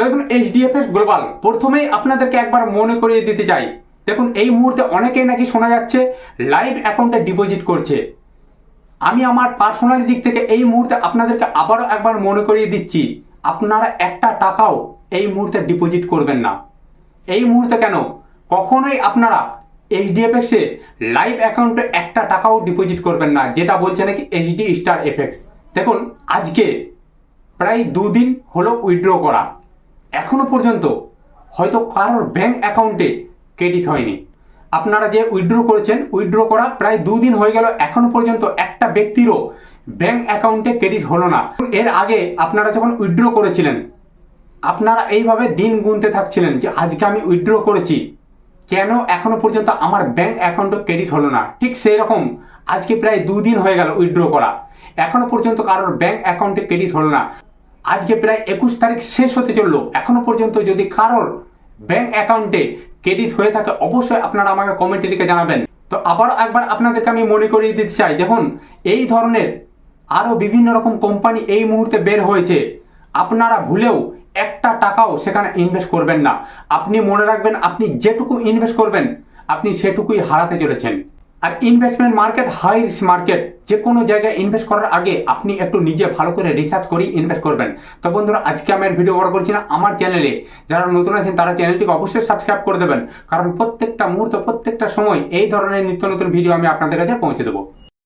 দেখুন এইচডিএফএস গ্লোবাল প্রথমেই আপনাদেরকে একবার মনে করিয়ে দিতে চাই। দেখুন, এই মুহূর্তে অনেকেই নাকি শোনা যাচ্ছে লাইভ অ্যাকাউন্টে ডিপোজিট করছে। আমি আমার পার্সোনাল দিক থেকে এই মুহূর্তে আপনাদেরকে আবারও একবার মনে করিয়ে দিচ্ছি, আপনারা একটা টাকাও এই মুহূর্তে ডিপোজিট করবেন না। এই মুহূর্তে কেন? কখনোই আপনারা এইচডিএফএক্স লাইভ অ্যাকাউন্টে একটা টাকাও ডিপোজিট করবেন না, যেটা বলছে নাকি এইচডি স্টার এফেক্স দেখুন, আজকে প্রায় দুদিন হলো উইথড্র করা। এখনও পর্যন্ত হয়তো কারোর ব্যাংক অ্যাকাউন্টে ক্রেডিট হয়নি। আপনারা যে উইথড্র করেছেন উইথড্র করা প্রায় দুদিন হয়ে গেল, এখনও পর্যন্ত একটা ব্যক্তিরও ব্যাংক অ্যাকাউন্টে ক্রেডিট হলো না। এর আগে আপনারা যখন উইথড্র করেছিলেন, আপনারা এইভাবে দিন গুনতে থাকছিলেন যে, আজকে আমি উইথড্র করেছি। কেন এখনও পর্যন্ত আমার ব্যাংক অ্যাকাউন্টে ক্রেডিট হলো না? ঠিক সেই রকম আজকে প্রায় দুদিন হয়ে গেল উইথড্র করা। এখনও পর্যন্ত কারোর ব্যাংক অ্যাকাউন্টে ক্রেডিট হলো না। আজকে প্রায় একুশ তারিখ শেষ হতে চলল। এখনও পর্যন্ত যদি কারোর ব্যাংক অ্যাকাউন্টে ক্রেডিট হয়ে থাকে, অবশ্যই আপনারা আমাকে কমেন্টে লিখে জানাবেন। তো আবার একবার আপনাদেরকে আমি মনে করিয়ে দিতে চাই, দেখুন, এই ধরনের আরও বিভিন্ন রকম কোম্পানি এই মুহূর্তে বের হয়েছে। আপনারা ভুলেও একটা টাকাও সেখানে ইনভেস্ট করবেন না। আপনি মনে রাখবেন, আপনি যেটুকু ইনভেস্ট করবেন, আপনি সেটুকুই হারাতে চলেছেন। আর investment market high risk market যে কোনো জায়গায় ইনভেস্ট করার আগে আপনি একটু নিজে ভালো করে রিসার্চ করে ইনভেস্ট করবেন। তো বন্ধুরা, আজকে আমি ভিডিও বড় করছি না, আমার চ্যানেলে যারা নতুন আছেন, তারা চ্যানেলটিকে অবশ্যই সাবস্ক্রাইব করে দেবেন। কারণ প্রত্যেকটা মুহূর্ত, প্রত্যেকটা সময় এই ধরনের নিত্য নতুন ভিডিও আমি আপনাদের কাছে পৌঁছে দেবো।